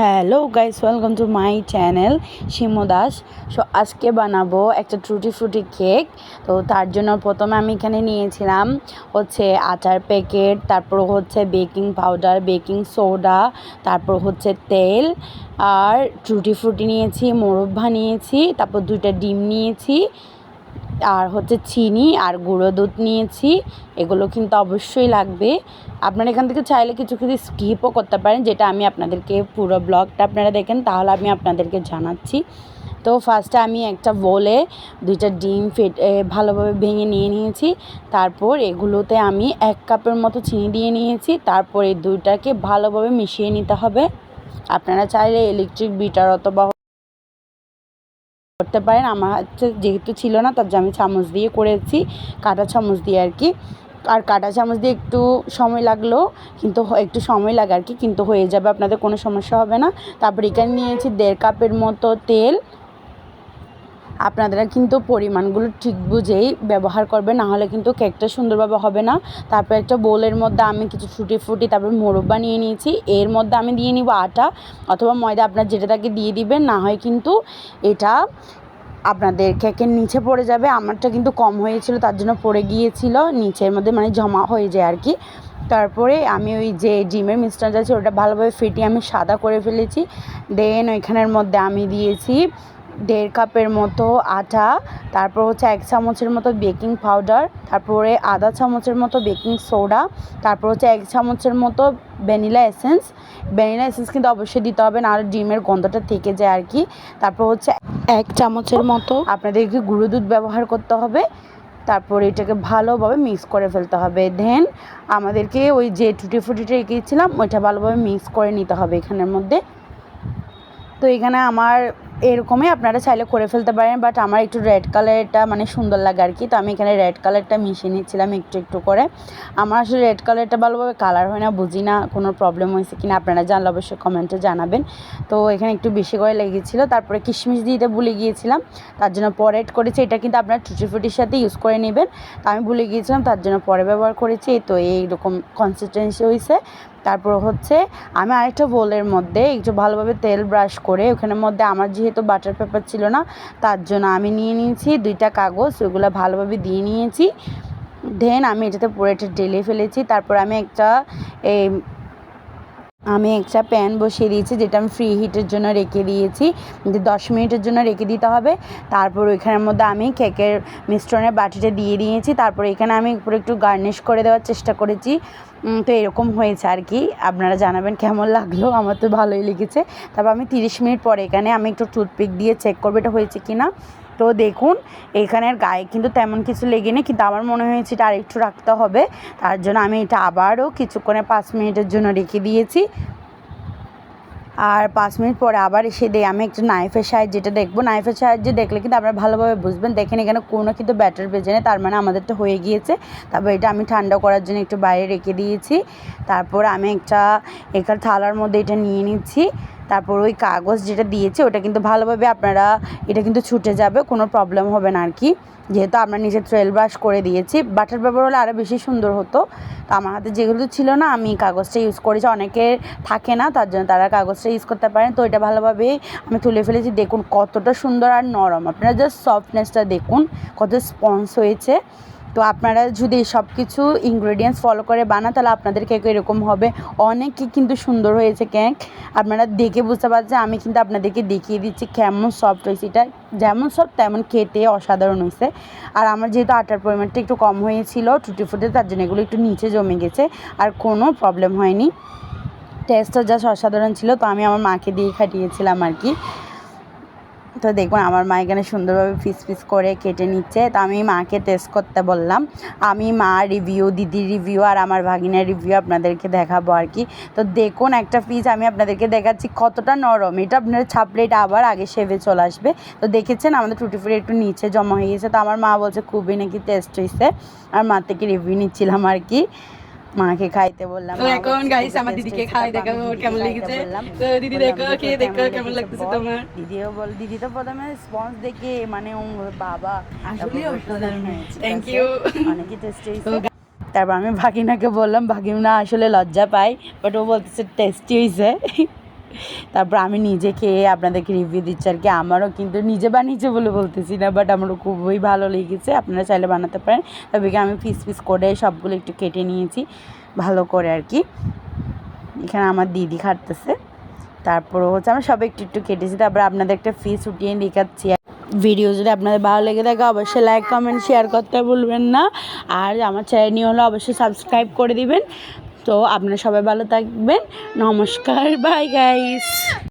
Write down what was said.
Hello guys welcome to my channel Shimu Das so আজকে বানাবো একটা ট্রুটি ফ্রুটি কেক তো, তার জন্য প্রথমে আমি এখানে নিয়েছিলাম হচ্ছে আচার প্যাকেট তারপর হচ্ছে বেকিং পাউডার বেকিং সোডা তারপর হচ্ছে তেল, আর ট্রুটি ফ্রুটি নিয়েছি মোরব্বা নিয়েছি তারপর দুইটা ডিম নিয়েছি। আর হচ্ছে চিনি আর গুঁড়ো দুধ নিয়েছি। এগুলো কিন্তু অবশ্যই লাগবে। আপনারা এখান থেকে চাইলে কিছু কিছু স্কিপও করতে পারেন, যেটা আমি আপনাদেরকে পুরো ব্লগটা আপনারা দেখেন, তাহলে আমি আপনাদেরকে জানাচ্ছি। তো ফার্স্টে আমি একটা বলে দুইটা ডিম ফেটে ভালোভাবে ভেঙে নিয়ে নিয়েছি। তারপর এগুলোতে আমি এক কাপের মতো চিনি দিয়ে নিয়েছি। তারপর এই দুইটাকে ভালোভাবে মিশিয়ে নিতে হবে। আপনারা চাইলে ইলেকট্রিক বিটার অথবা করতে পারেন। আমার হচ্ছে যেহেতু ছিল না, তার আমি চামচ দিয়ে করেছি, কাঁটা চামচ দিয়ে আর কি। আর কাঁটা চামচ দিয়ে একটু সময় লাগল, কিন্তু একটু সময় লাগে আর কি, কিন্তু হয়ে যাবে, আপনাদের কোনো সমস্যা হবে না। তারপর এখানে নিয়েছি দেড় কাপের মতো তেল। আপনারা কিন্তু পরিমাণগুলো ঠিক বুঝেই ব্যবহার করবেন নাহলে কিন্তু কেকটা সুন্দরভাবে হবে না। তারপর একটা বোলের মধ্যে আমি কিছু ফুটি ফুটি তারপর মোরব্বা নিয়ে নিয়েছি। এর মধ্যে আমি দিয়ে নিব আটা অথবা ময়দা, আপনার যেটা তাকে দিয়ে দিবেন, না হয় কিন্তু এটা আপনাদের কেকের নিচে পড়ে যাবে। আমারটা কিন্তু কম হয়েছিল, তার জন্য পড়ে গিয়েছিল। নিচের মধ্যে মানে জমা হয়ে যায় আর কি। তারপরে আমি ওই যে ডিমের মিষ্টানটা আছে, ওটা ভালোভাবে ফেটিয়ে আমি সাদা করে ফেলেছি। দেন ওইখানের মধ্যে আমি দিয়েছি দেড় কাপের মতো আটা, তারপর হচ্ছে এক চামচের মতো বেকিং পাউডার, তারপরে আধা চামচের মতো বেকিং সোডা, তারপর হচ্ছে এক চামচের মতো ভ্যানিলা এসেন্স। ভ্যানিলা এসেন্স কিন্তু অবশ্যই দিতে হবে, নাহলে ডিমের গন্ধটা থেকে যায় আর কি। তারপর হচ্ছে এক চামচের মতো। আপনাদেরকে গুঁড়ো দুধ ব্যবহার করতে হবে। তারপর এটাকে ভালোভাবে মিক্স করে ফেলতে হবে। দেন আমাদেরকে ওই যে টুটি ফুটিটা এঁকেছিলাম ওইটা ভালোভাবে মিক্স করে নিতে হবে এখানের মধ্যে। তো এখানে আমার এরকমই আপনারা চাইলে করে ফেলতে পারেন বাট আমার একটু রেড কালারটা মানে সুন্দর লাগে আর কি। তো আমি এখানে রেড কালারটা মিশিয়ে নিচ্ছিলাম একটু একটু করে। আমার আসলে রেড কালারটা ভালোভাবে কালার হয় না, বুঝি না কোনো প্রবলেম হয়েছে কিনা, আপনারা জানলে অবশ্যই কমেন্টে জানাবেন। তো এখানে একটু বেশি করে লেগেছিলো, তারপরে কিশমিশ দিতে ভুলে গিয়েছিলাম, তার জন্য পরে এড করেছি, এটা কিন্তু আপনার টুটি ফুটির সাথে ইউজ করে নেবেন। তো আমি ভুলে গিয়েছিলাম, তার জন্য পরে ব্যবহার করেছি, তো এইরকম কনসিস্টেন্সি হয়েছে। তারপর হচ্ছে আমি আরেকটা বোলের মধ্যে একটু ভালোভাবে তেল ব্রাশ করে, ওখানের মধ্যে আমার যেহেতু বাটার পেপার ছিল না, তার জন্য আমি নিয়ে নিয়েছি দুইটা কাগজ ওইগুলো ভালোভাবে দিয়ে নিয়েছি। দেন আমি এটাতে পুরোটা ঢেলে ফেলেছি, তারপর আমি একটা এই আমি একটা প্যান বসিয়ে দিয়েছি, যেটা আমি ফ্রি হিটের জন্য রেখে দিয়েছি। যে দশ মিনিটের জন্য রেখে দিতে হবে, তারপর ওইখানের মধ্যে আমি কেকের মিশ্রণের বাটিটা দিয়ে দিয়েছি। তারপর এখানে আমি পুরো একটু গার্নিশ করে দেওয়ার চেষ্টা করেছি। তো এরকম হয়েছে আর কি। আপনারা জানাবেন কেমন লাগল? আমার তো ভালোই লেগেছে। তারপর আমি তিরিশ মিনিট পরে এখানে আমি একটু টুথপিক দিয়ে চেক করব, এটা হয়েছে কি না তো দেখুন, এখানের গায়ে কিন্তু তেমন কিছু লেগে নেই, কিন্তু আমার মনে হয়েছে এটা আরেকটু রাখতে হবে। তার জন্য আমি এটা আবারও কিছুক্ষণে পাঁচ মিনিটের জন্য রেখে দিয়েছি। আর পাঁচ মিনিট পরে আবার এসে দিয়ে আমি একটু নাইফের সাহায্যে দেখব, নাইফের সাহায্যে দেখলে কিন্তু আপনারা ভালোভাবে বুঝবেন। দেখেন, এখানে কোনো কিন্তু ব্যাটার বেজে নেই, তার মানে আমাদেরটা হয়ে গিয়েছে। তারপর এটা আমি ঠান্ডা করার জন্য একটু বাইরে রেখে দিয়েছি। তারপর আমি একটা এখানে থালার মধ্যে এটা নিয়ে নিচ্ছি। তারপর ওই কাগজ যেটা দিয়েছে, ওটা কিন্তু ভালোভাবে আপনারা, এটা কিন্তু ছুটে যাবে, কোনো প্রবলেম হবে না আর কি যেহেতু আমরা নিজে ট্রেল ব্রাশ করে দিয়েছি বাটার পেপার হলে আরও বেশি সুন্দর হতো। তো আমার হাতে যেগুলো ছিল না, আমি কাগজটা ইউজ করেছি অনেকের থাকে না, তার জন্য তারা কাগজটা ইউজ করতে পারেন। তো এটা ভালোভাবে আমি তুলে ফেলেছি, দেখুন কতটা সুন্দর আর নরম। আপনারা জাস্ট সফটনেসটা দেখুন, কত স্পঞ্জ হয়েছে। তো আপনারা যদি সব কিছু ইনগ্রেডিয়েন্টস ফলো করে বানান, তাহলে আপনাদের কেক এরকম হবে। অনেকই কিন্তু সুন্দর হয়েছে কেক আপনারা দেখে বুঝতে পারছেন, আমি কিন্তু আপনাদেরকে দেখিয়ে দিচ্ছি কেমন সফট হয়েছে এটা। যেমন সফট তেমন খেতে অসাধারণ হয়েছে। আর আমার যেহেতু আটার পরিমাণটা একটু কম হয়েছিল টুটি ফুটে তার জন্য এগুলো একটু নিচে জমে গেছে, আর কোনো প্রবলেম হয়নি। টেস্টটা জাস্ট অসাধারণ ছিল, তো আমি আমার মাকে দিয়ে খাটিয়েছিলাম আর কি। তো দেখুন, আমার মা এখানে সুন্দরভাবে পিস পিস করে কেটে নিচ্ছে। তো আমি মাকে টেস্ট করতে বললাম। আমি মা রিভিউ দিদির রিভিউ আর আমার ভাগিনার রিভিউ আপনাদেরকে দেখাবো আর কি। তো দেখুন, একটা পিস আমি আপনাদেরকে দেখাচ্ছি, কতটা নরম। এটা আপনার ছাপলে এটা আবার আগে সেভে চলে আসবে। তো দেখেছেন, আমাদের টুটি ফুটি একটু নিচে জমা হয়ে গেছে। তো আমার মা বলছে, খুবই নাকি টেস্ট হয়েছে আর মা থেকে রিভিউ নিচ্ছিলাম আর কি। মাকে খাইতে বললাম তো এখন গাইস আমার দিদিকে খাই দেখো ওর কেমন লেগেছে। তো দিদি দেখো খেয়ে দেখো কেমন লাগতেছে তোমার? দিদিও বল দিদি তো প্রথমে স্পঞ্জ দেখে মানে ও বাবা আসলে অসাধারণ। হয়েছে থ্যাংক ইউ অনেকই টেস্টি তারপর আমি ভাগিনাকে বললাম ভাগিনা আসলে লজ্জা পাই বাট ও বলতেছে টেস্টি হয়েছে তারপর আমি নিজে খেয়ে আপনাদেরকে রিভিউ দিচ্ছি আর কি। আমারও কিন্তু নিজে বানিয়েছে বলে বলতেছি না বাট আমারও খুবই ভালো লেগেছে। আপনারা চাইলে বানাতে পারেন। তবে আমি পিস পিস করে সবগুলো একটু কেটে নিয়েছি, ভালো করে আর কি। এখানে আমার দিদি খাটতেছে। তারপর হচ্ছে আমরা সব একটু একটু কেটেছি। তারপর আপনাদের একটা ফিস উঠিয়ে দেখাচ্ছি। ভিডিও যদি আপনাদের ভালো লেগে থাকে, অবশ্যই লাইক কমেন্ট শেয়ার করতে ভুলবেন না। আর আমার চ্যানেল হলে অবশ্যই সাবস্ক্রাইব করে দিবেন। তো আপনারা সবাই ভালো থাকবেন। নমস্কার বাই গাইস